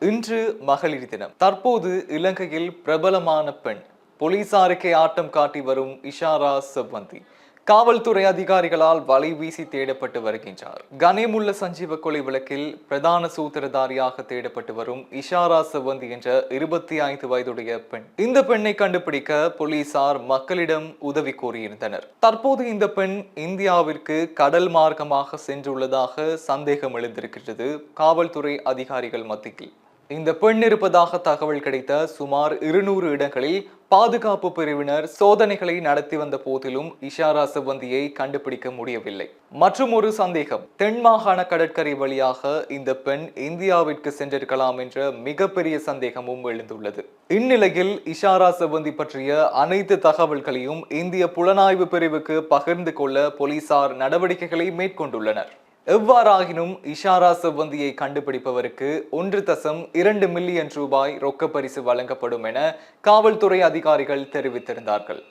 இன்று மகளிர் தினம். தற்போது இலங்கையில் பிரபலமான பெண். போலீசாருக்கே ஆட்டம் காட்டி வரும் இஷாரா செவ்வந்தி. காவல்துறை அதிகாரிகளால் வலை வீசி தேடப்பட்டு வருகின்றார். கனேமுள்ள சஞ்சீவ கொலை வழக்கில் பிரதான சூத்திரதாரியாக தேடப்பட்டு வரும் இஷாரா செவ்வந்தி என்ற இருபத்தி ஐந்து வயதுடைய பெண். இந்த பெண்ணை கண்டுபிடிக்க போலீசார் மக்களிடம் உதவி கோரியிருந்தனர். தற்போது இந்த பெண் இந்தியாவிற்கு கடல் மார்க்கமாக சென்றுள்ளதாக சந்தேகம் எழுந்திருக்கிறது காவல்துறை அதிகாரிகள் மத்தியில். இந்த பெண் இருப்பதாக தகவல் கிடைத்த சுமார் இருநூறு இடங்களில் பாதுகாப்பு பிரிவினர் சோதனைகளை நடத்தி வந்த போதிலும் இஷாரா சிவந்தியை கண்டுபிடிக்க முடியவில்லை. மற்றும் ஒரு சந்தேகம் தென் மாகாண கடற்கரை வழியாக இந்த பெண் இந்தியாவிற்கு சென்றிருக்கலாம் என்ற மிகப்பெரிய சந்தேகமும் எழுந்துள்ளது. இந்நிலையில் இஷாரா சிவந்தி பற்றிய அனைத்து தகவல்களையும் இந்திய புலனாய்வு பிரிவுக்கு பகிர்ந்து கொள்ள போலீசார் நடவடிக்கைகளை மேற்கொண்டுள்ளனர். எவ்வாறாகினும் இஷாரா செவ்வந்தியை கண்டுபிடிப்பவருக்கு ஒன்று தசம் இரண்டு மில்லியன் ரூபாய் ரொக்க பரிசு வழங்கப்படும் என காவல்துறை அதிகாரிகள் தெரிவித்திருந்தார்கள்.